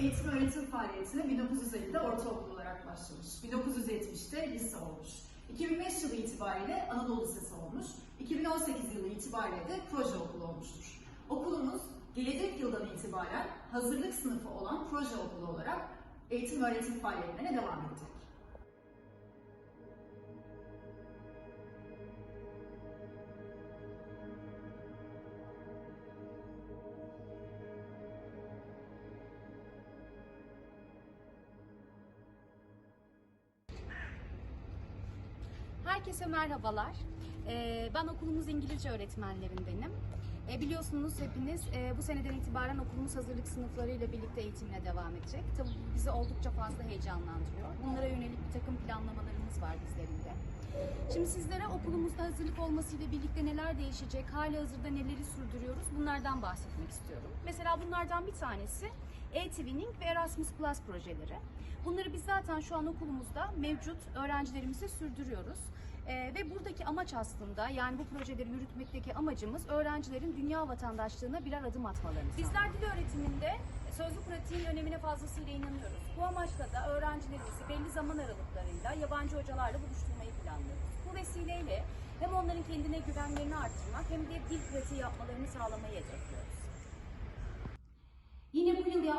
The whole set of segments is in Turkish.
eğitim öğretim faaliyetine 1950'de ortaokul olarak başlamış. 1970'te lise olmuş. 2005 yılı itibariyle Anadolu Lisesi olmuş. 2018 yılı itibariyle de proje okulu olmuştur. Okulumuz gelecek yıldan itibaren hazırlık sınıfı olan proje okulu olarak eğitim öğretim faaliyetlerine devam edecek. Herkese merhabalar. Ee, Ben okulumuz İngilizce öğretmenlerindenim. Ee, Biliyorsunuz hepiniz e, bu seneden itibaren okulumuz hazırlık sınıflarıyla birlikte eğitimine devam edecek. Tabii bizi oldukça fazla heyecanlandırıyor. Bunlara yönelik bir takım planlamalarımız var bizlerin de. Şimdi sizlere okulumuzda hazırlık olmasıyla birlikte neler değişecek, hali hazırda neleri sürdürüyoruz bunlardan bahsetmek istiyorum. Mesela bunlardan bir tanesi e-twinning ve Erasmus Plus projeleri. Bunları biz zaten şu an okulumuzda mevcut öğrencilerimize sürdürüyoruz. Ee, ve buradaki amaç aslında yani bu projeleri yürütmekteki amacımız öğrencilerin dünya vatandaşlığına birer adım atmalarını Bizler dil öğretiminde sözlü pratiğin önemine fazlasıyla inanıyoruz. Bu amaçla da öğrencilerimizi belli zaman aralıklarıyla yabancı hocalarla buluşturmayı planlıyoruz. Bu vesileyle hem onların kendine güvenlerini arttırmak hem de dil pratiği yapmalarını sağlamayı hedefliyoruz.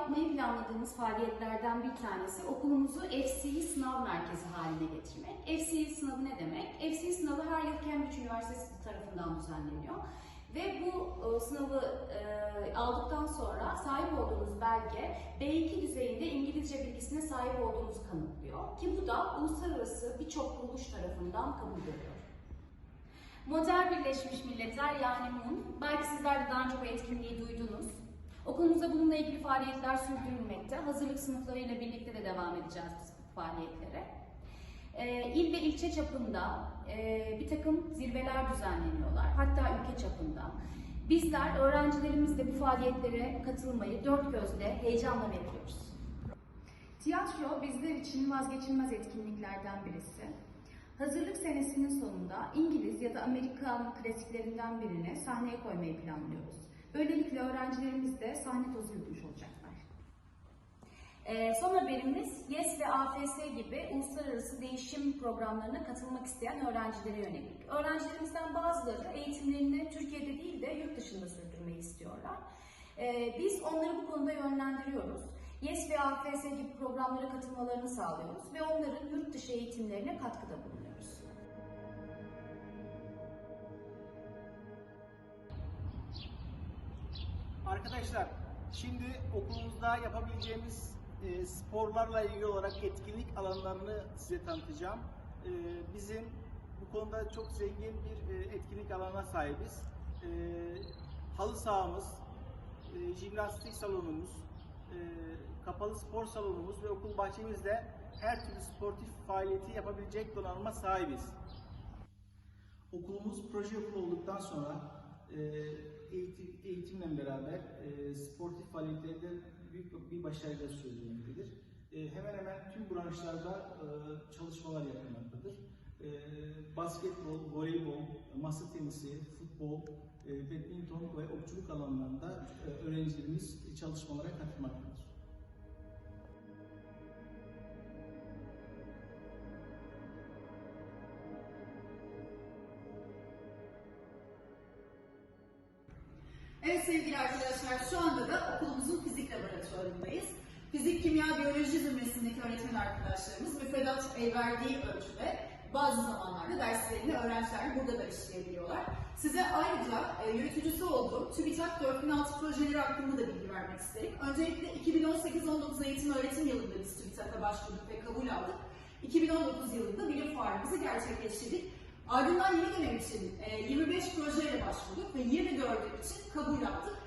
Yapmayı planladığımız faaliyetlerden bir tanesi okulumuzu FCE sınav merkezi haline getirmek. FCE sınavı ne demek? FCE sınavı her yıl Cambridge Üniversitesi tarafından düzenleniyor. Ve bu e, sınavı e, aldıktan sonra sahip olduğunuz belge B2 düzeyinde İngilizce bilgisine sahip olduğunuzu kanıtlıyor. Ki bu da uluslararası birçok kuruluş tarafından kabul görüyor. Modern Birleşmiş Milletler yani MUN, belki sizler de daha önce bu etkinliği duydunuz. Okulumuzda bununla ilgili faaliyetler sürdürülmekte. Hazırlık sınıflarıyla birlikte de devam edeceğiz biz bu faaliyetlere. Ee, il ve ilçe çapında e, bir takım zirveler düzenleniyorlar. Hatta ülke çapında. Bizler öğrencilerimizle bu faaliyetlere katılmayı dört gözle heyecanla bekliyoruz. Tiyatro bizler için vazgeçilmez etkinliklerden birisi. Hazırlık senesinin sonunda İngiliz ya da Amerikan klasiklerinden birini sahneye koymayı planlıyoruz. Böylelikle öğrencilerimiz de sahne tozu yutmuş olacaklar. Ee, son haberimiz YES ve AFS gibi uluslararası değişim programlarına katılmak isteyen öğrencilere yönelik. Öğrencilerimizden bazıları eğitimlerini Türkiye'de değil de yurt dışında sürdürmeyi istiyorlar. Ee, biz onları bu konuda yönlendiriyoruz. YES ve AFS gibi programlara katılmalarını sağlıyoruz ve onların yurt dışı eğitimlerine katkıda bulunuyoruz. Arkadaşlar şimdi okulumuzda yapabileceğimiz e, sporlarla ilgili olarak etkinlik alanlarını size tanıtacağım. E, bizim bu konuda çok zengin bir e, etkinlik alanına sahibiz. E, halı sahamız, e, jimnastik salonumuz, e, kapalı spor salonumuz ve okul bahçemizde her türlü sportif faaliyeti yapabilecek donanıma sahibiz. Okulumuz proje okulu olduktan sonra e, eğitim, eğitimle beraber e, sportif faaliyetlerde büyük bir başarıyla sürdürmektedir. E, hemen hemen tüm branşlarda e, çalışmalar yapılmaktadır. E, basketbol, voleybol, masa tenisi, futbol, e, badminton ve okçuluk alanlarında e, öğrencilerimiz çalışmalara katılmaktadır. Evet sevgili arkadaşlar şu anda da okulumuzun fizik laboratuvarındayız. Fizik, kimya, biyoloji zümresindeki öğretmen arkadaşlarımız müfredat verdiği ölçüde bazı zamanlarda derslerini öğrenciler burada da işleyebiliyorlar. Size ayrıca e, yürütücüsü olduğum TÜBİTAK 4006 projeleri hakkında da bilgi vermek isterim. Öncelikle 2018-19 eğitim öğretim yılında biz TÜBİTAK'a başvurduk ve kabul aldık. 2019 yılında bilim fuarımızı gerçekleştirdik. Ardından yeni dönem için e, 25 projeyle başvurduk ve 24'ü için kabul aldık.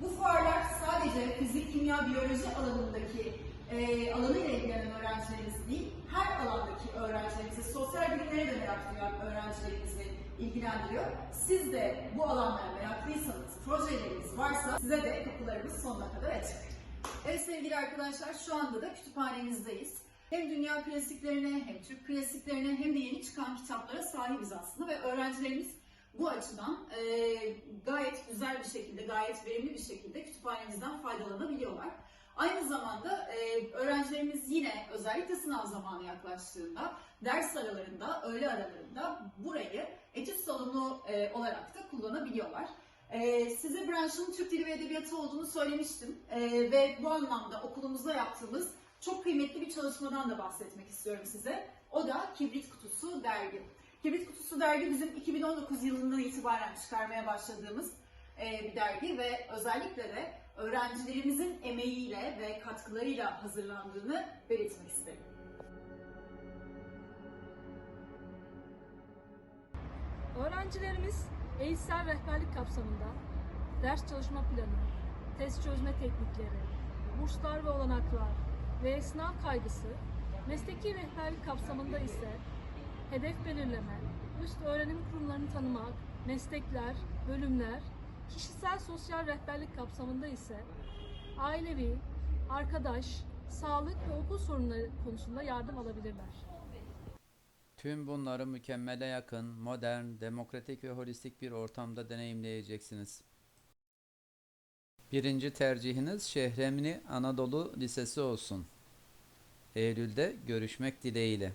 Bu fuarlar sadece fizik, kimya, biyoloji alanındaki e, alanıyla ilgilenen öğrencilerimiz değil, her alandaki öğrencilerimizi, sosyal bilimlere de merak duyan öğrencilerimizi ilgilendiriyor. Siz de bu alanlara meraklıysanız, projeleriniz varsa size de kapılarımız sonuna kadar açık. Evet sevgili arkadaşlar şu anda da kütüphanemizdeyiz. Hem dünya klasiklerine hem Türk klasiklerine hem de yeni çıkan kitaplara sahibiz aslında ve öğrencilerimiz bu açıdan e, gayet güzel bir şekilde, gayet verimli bir şekilde kütüphanemizden faydalanabiliyorlar. Aynı zamanda e, öğrencilerimiz yine özellikle sınav zamanı yaklaştığında ders aralarında, öğle aralarında burayı etüt salonu e, olarak da kullanabiliyorlar. E, size branşın Türk Dili ve Edebiyatı olduğunu söylemiştim E, ve bu anlamda okulumuzda yaptığımız çok kıymetli bir çalışmadan da bahsetmek istiyorum size. O da Kibrit Kutusu dergi. Kibrit Kutusu dergi bizim 2019 yılından itibaren çıkarmaya başladığımız e, bir dergi ve özellikle de öğrencilerimizin emeğiyle ve katkılarıyla hazırlandığını belirtmek isterim. Öğrencilerimiz eğitsel rehberlik kapsamında ders çalışma planı, test çözme teknikleri, burslar ve olanaklar ve sınav kaygısı, mesleki rehberlik kapsamında ise hedef belirleme, üst öğrenim kurumlarını tanımak, meslekler, bölümler, kişisel sosyal rehberlik kapsamında ise ailevi, arkadaş, sağlık ve okul sorunları konusunda yardım alabilirler. Tüm bunları mükemmele yakın, modern, demokratik ve holistik bir ortamda deneyimleyeceksiniz. Birinci tercihiniz Şehremni Anadolu Lisesi olsun. Eylül'de görüşmek dileğiyle.